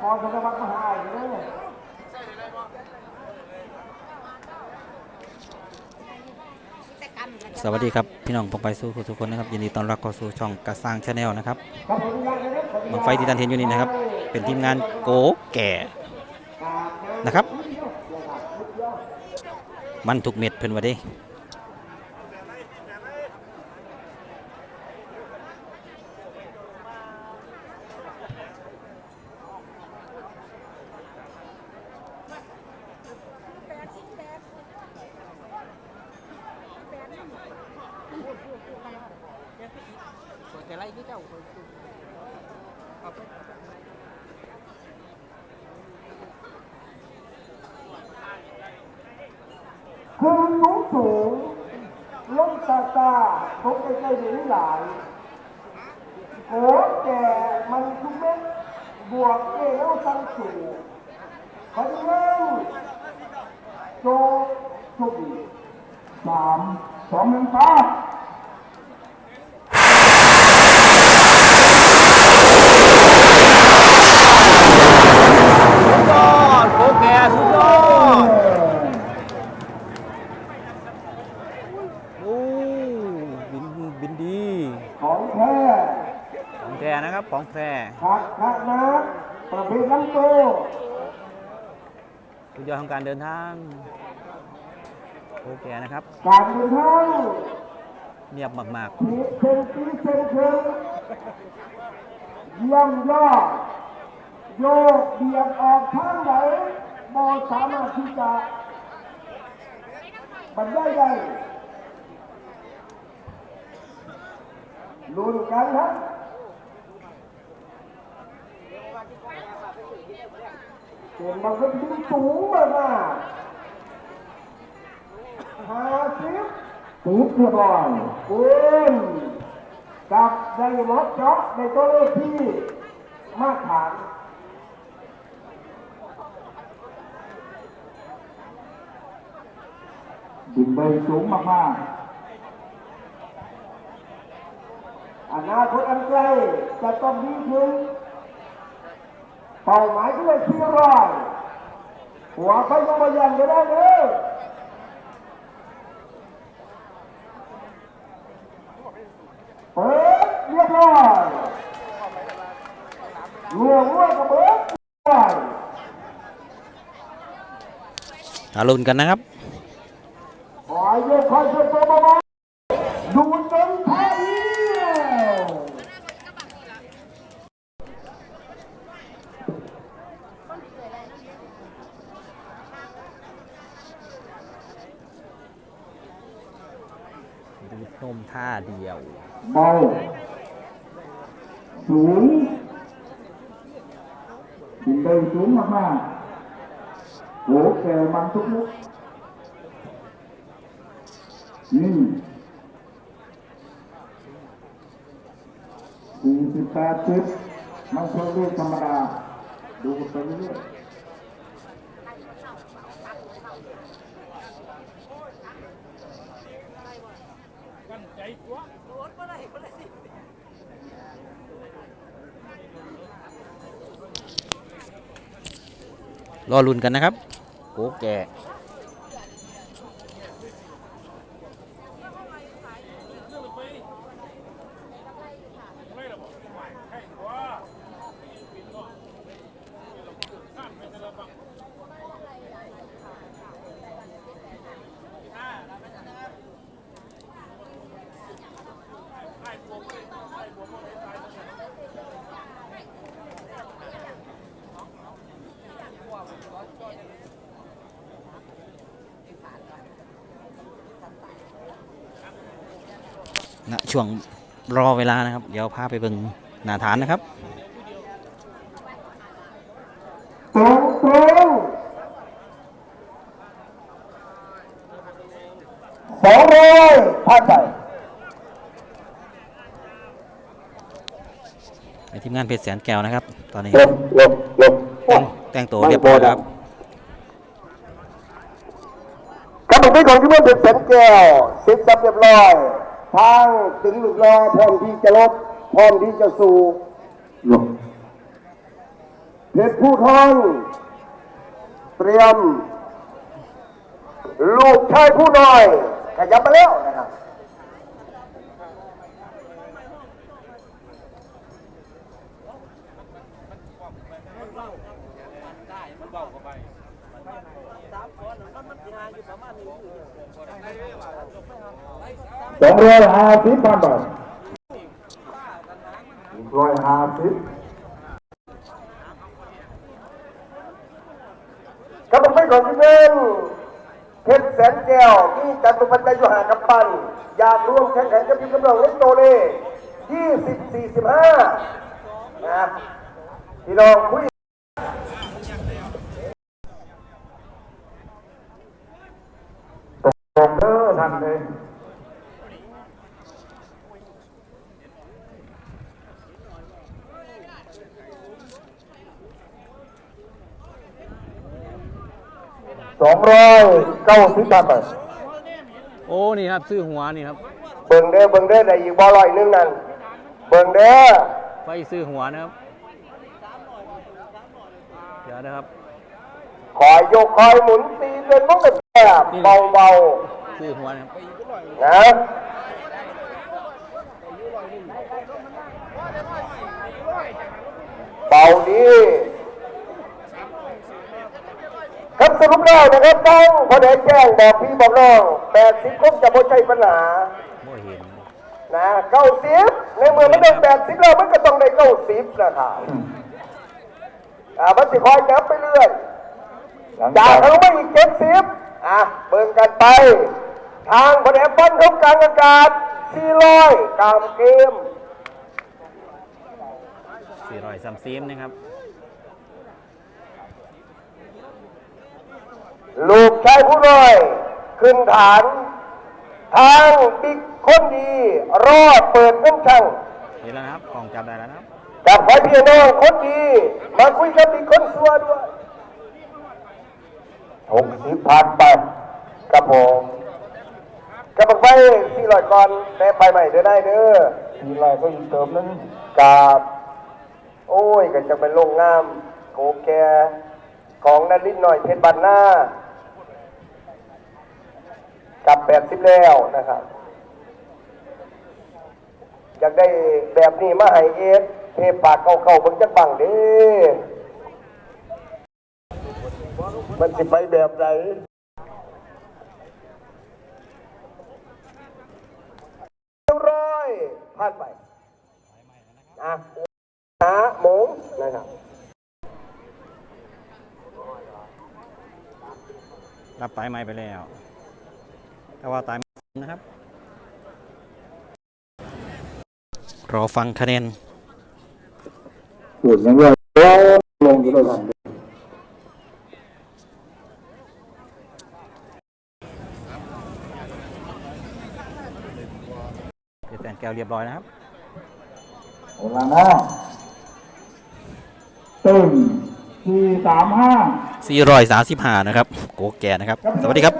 พอธนวัฒน์มหาอะไรเนี่ยสวัสดีครับ พี่น้องปองไปสู้ทุกคนนะครับยินดีต้อนรับเข้าสู่ช่องกระสร้างชาแนลนะครับบังนะครับขออนุญางไฟที่ท่านเห็นอยู่นี่นะครับ เป็นทีมงานโกแก่นะครับ มันถูกเม็ดเพิ่นว่าเด้ ที่เจ้าคือสูงสูงลงตาตาพบใกล้หรือหลายโหแก่มันทุกเม็ดบวกเอแล้วสังสูงขอเล่นโจสุบสามสองหนึ่งฟ้าสุดยอดโอเคสุดยอดโอ้บินบินดี ของแท้ ของแท้ นะครับของแท้ขัดขัดนะประเภทน้ำโตสุดยอดของการเดินทางโอเคนะครับ การเดินทางเงียบมากมีเซนตีเซนเคิงเยี่ยมยอดโยกเบียดออกทางไหนบอสามารถที่จะบรรยายได้ลุ้นกันครับ เป็นบางคนที่สูงมากมาห้าสิบสิบเรียบร้อยคุณจับได้รถเจาะในตัวเลขที่มาตรฐานบินไปสูงมากๆอนาคตอันไกลจะต้องดีขึ้น เป้าหมายด้วยที่ร้อยหัวเขายังมายันก็ได้เลยเปิดเรียบร้อยเรือวัวกับเบิดได้ตาลุนกันนะครับ ขอให้คอยช่วยตัวเบาๆดูจนแพ้เดียว ๆดูดน มท่าเดียวเบาสูงบินได้สูงมากๆโหแก่มันทุกลุกนี่สี่สิบแปดสิบไม่ใช่เลขธรรมดา ดูไปเรื่อย รอรุนกันนะครับโกแก่ ณช่วงรอเวลานะครับ เดี๋ยวพาไปเบิ่งหน้าฐานนะครับตรงตรงสองร้อยผ่านไปในทีมงานเพชรแสนแก้วนะครับ ตอนนี้ลบลบลบแต่งตัวเรียบร้อยครับครับผมเป็นของที่เมื่อเป็นแสนแก้วเสร็จสับเรียบร้อย ทางถึงหลุดรอพร้อมที่จะลบพร้อมที่จะสู่ลบเพชรผู้ทองเตรียม ลูกชายผู้น้อยขยับมาแล้วนะครับ สองร้อยห้าสิบพันบาทร้อยห้าสิบกำลังไปก่อนที่เงินเพชรแสนแก้วที่จัตุปัญญายุหากับปันอยากร่วมแข่งขันกับทีมกำลังเล็กโตเล่ยี่สิบสี่สิบห้านะพี่น้องคุยผมเด้อท่านเลย สองร้อยเก้าสิบบาทโอ้นี่ครับซื้อหัวนี่ครับเบิ่งเด้อเบิ่งเด้อได้อีกบ่ร้อยหนึงนั่นเบิ่งเด้อไปซื้อหัวนะครับเดี๋ยวนะครับคอยยกคอยหมุนตีเป็นมุกแบบเบาเบาซื้อหัวนะครับๆนะเบาดีครับ สรุปแล้วนะครับต้องพอได้แจ้งบอกพี่บอกน้องแปดสิบคงจะไม่ใช่ปัญหาเห็นนะเก้าสิบในเมื่อมันได้แปดสิบแล้วมันก็ต้องได้เก้าสิบนะครับอ่ามันสิคอยนับไปเรื่อยจากทะลุไปอีกเจ็ดสิบอะเบิ่งกันไป ทางพอดีบอลทุกกางอากาศสี่ร้อยกลางเกมสี่ร้อยสามซีมนะครับ ลูกชายผู้น้อย ขึ้นฐาน ทางบิ๊กคนดี รอดเปิดเงินช่างเห็นแล้วนะครับกล่องจับได้แล้วนะครับกับไว้พี่น้องคนดี มาคุยกับบิ๊กคนสัวด้วยหกสิบพันไปกับผมกับบักไฟสี่ร้อยก่อนแต่ไปใหม่เด้อได้เด้อสี่ร้อยก็อีกเติมนึงกับโอ้ยก็จะเป็นโรงงามโกแกของนันลินหน่อยเพชรบันหน้า กับแปดสิบแล้วนะครับ อยากได้แบบนี้มาให้เอสเทปากเก่าๆเบิ่งจักบังเด้มันสิไปแบบไหนเรียบร้อยผ่านไปอะหาหมูนะครับรับตายไม้ไปแล้ว แต่ว่าตายนะครับ รอฟังคะแนนส่วนยังไงลงอยู่ด้วยกันเพชรแสนแก้วเรียบร้อยนะครับเวลานะตึงสี่สามห้า435นะครับ โกแก่นะครับ สวัสดีครับ